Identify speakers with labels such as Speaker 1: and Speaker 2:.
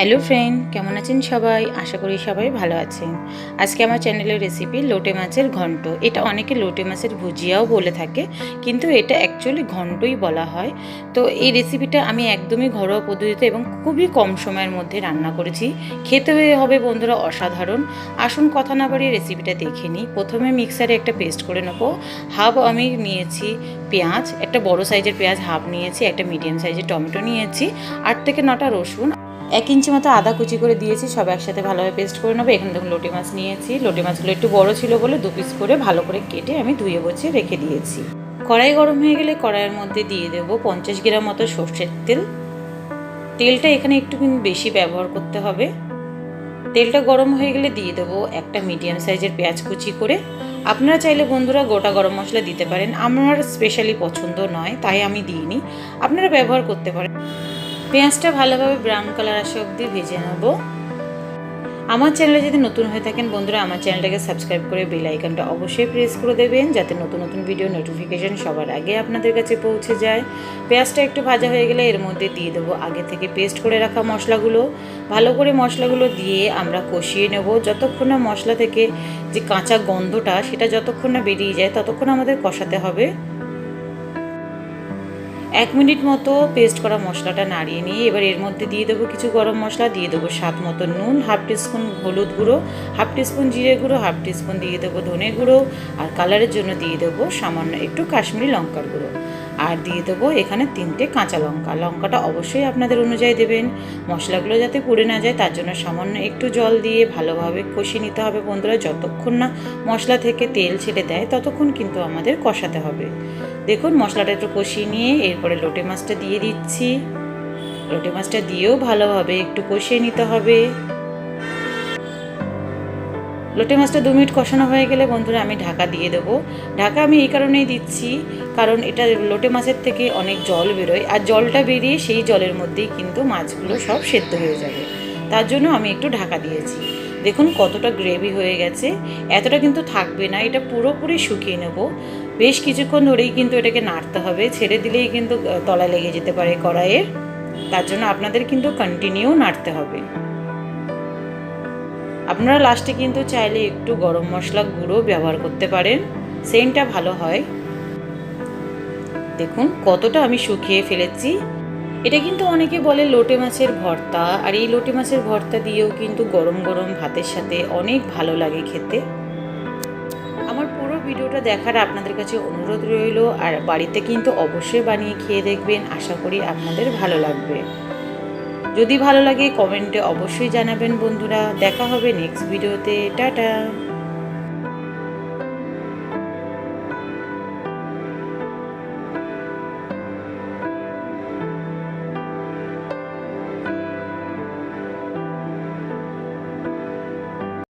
Speaker 1: Hello friend, কেমন আছেন সবাই? আশা করি সবাই ভালো আছেন। আজকে আমার চ্যানেলের রেসিপি লোটে মাছের ঘন্ট। এটা অনেকে লোটে মাছের ভুজিয়াও বলে থাকে, কিন্তু এটা অ্যাকচুয়ালি ঘন্টই বলা হয়। তো এই রেসিপিটা আমি একদমই ঘরোয়া পদ্ধতিতে এবং খুবই কম সময়ের মধ্যে রান্না করেছি। খেতে হবে বন্ধুরা অসাধারণ। আসুন কথা না বাড়িয়ে রেসিপিটা দেখে নিই। প্রথমে মিক্সারে একটা পেস্ট করে নেব। হাফ আমি নিয়েছি পেঁয়াজ, একটা বড় সাইজের পেঁয়াজ হাফ নিয়েছি, একটা মিডিয়াম সাইজের টমেটো নিয়েছি, আট থেকে নটা রসুন এক ইঞ্চি মতো আদা কুচি করে দিয়েছি, সব একসাথে ভালোভাবে পেস্ট করে নেব। এখানে দেখুন লোটে মাছ নিয়েছি। লোটে মাছগুলো একটু বড় ছিল বলে দু পিস করে ভালো করে কেটে আমি ধুয়ে বচে রেখে দিয়েছি। কড়াই গরম হয়ে গেলে কড়াইয়ের মধ্যে দিয়ে দেবো পঞ্চাশ গ্রাম মতো সর্ষের তেল। তেলটা এখানে একটু বেশি ব্যবহার করতে হবে। তেলটা গরম হয়ে গেলে দিয়ে দেবো একটা মিডিয়াম সাইজের পেঁয়াজ কুচি করে। আপনারা চাইলে বন্ধুরা গোটা গরম মশলা দিতে পারেন। আমার স্পেশালি পছন্দ নয়, তাই আমি দিইনি। আপনারা ব্যবহার করতে পারেন। পেঁয়াজটা ভালোভাবে ব্রাউন কালার আসা অবধি ভেজে নেব। আমার চ্যানেলে যদি নতুন হয়ে থাকেন বন্ধুরা, আমার চ্যানেলটাকে সাবস্ক্রাইব করে বেল আইকনটা অবশ্যই প্রেস করে দেবেন, যাতে নতুন নতুন ভিডিও নোটিফিকেশান সবার আগে আপনাদের কাছে পৌঁছে যায়। পেঁয়াজটা একটু ভাজা হয়ে গেলে এর মধ্যে দিয়ে দেবো আগে থেকে পেস্ট করে রাখা মশলাগুলো। ভালো করে মশলাগুলো দিয়ে আমরা কষিয়ে নেব। যতক্ষণ না মশলা থেকে যে কাঁচা গন্ধটা, সেটা যতক্ষণ না বেরিয়ে যায়, ততক্ষণ আমাদের কষাতে হবে। এক মিনিট মতো পেস্ট করা মশলাটা নাড়িয়ে নিয়ে এবার এর মধ্যে দিয়ে দেবো কিছু গরম মশলা, দিয়ে দেবো স্বাদ মতো নুন হাফ টিস্পুন হলুদ গুঁড়ো হাফ টিস্পুন জিরে গুঁড়ো হাফ টিস্পুন দিয়ে দেবো ধনে গুঁড়ো, আর কালারের জন্য দিয়ে দেবো সামান্য একটু কাশ্মীরি লঙ্কার গুঁড়ো। আর দিয়ে দেবো এখানে তিনটে কাঁচা লঙ্কা। লঙ্কাটা অবশ্যই আপনাদের অনুযায়ী দেবেন। মশলাগুলো যাতে পুড়ে না যায়, তার জন্য সামান্য একটু জল দিয়ে ভালোভাবে কষিয়ে নিতে হবে বন্ধুরা। যতক্ষণ না মশলা থেকে তেল ছেড়ে দেয়, ততক্ষণ কিন্তু আমাদের কষাতে হবে। দেখুন, মশলাটা একটু কষিয়ে নিয়ে এরপরে লোটে মাছটা দিয়ে দিচ্ছি। লোটে মাছটা দিয়েও ভালোভাবে একটু কষিয়ে নিতে হবে। লোটে মাছটা দু মিনিট কষানো হয়ে গেলে বন্ধুরা আমি ঢাকা দিয়ে দেবো। ঢাকা আমি এই কারণেই দিচ্ছি, কারণ এটা লোটে মাছের থেকে অনেক জল বেরোয় আর জলটা বেরিয়ে সেই জলের মধ্যেই কিন্তু মাছগুলো সব সেদ্ধ হয়ে যাবে। তার জন্য আমি একটু ঢাকা দিয়েছি। দেখুন কতটা গ্রেভি হয়ে গেছে, এতটা কিন্তু থাকবে না, এটা পুরোপুরি শুকিয়ে নেব। বেশ কিছুক্ষণ ধরেই কিন্তু এটাকে নাড়তে হবে, ছেড়ে দিলেই কিন্তু তলায় লেগে যেতে পারে কড়াইয়ের তার জন্য আপনাদের কিন্তু কন্টিনিউ নাড়তে হবে। আপনারা লাস্টে কিন্তু চাইলে একটু গরম মশলা গুঁড়ো ব্যবহার করতে পারেন। সেন্টটা ভালো হয়। দেখুন, কতটা আমি শুকিয়ে ফেলেছি। এটা কিন্তু অনেকে বলে লোটে মাছের ভর্তা, আর এই লোটে মাছের ভর্তা দিয়েও কিন্তু গরম গরম ভাতের সাথে অনেক ভালো লাগে খেতে। আমার পুরো ভিডিওটা দেখার আপনাদের কাছে অনুরোধ রইল, আর বাড়িতে কিন্তু অবশ্যই বানিয়ে খেয়ে দেখবেন। আশা করি আপনাদের ভালো লাগবে। যদি ভালো লাগে কমেন্টে অবশ্যই জানাবেন বন্ধুরা। দেখা হবে নেক্সট ভিডিওতে টাটা!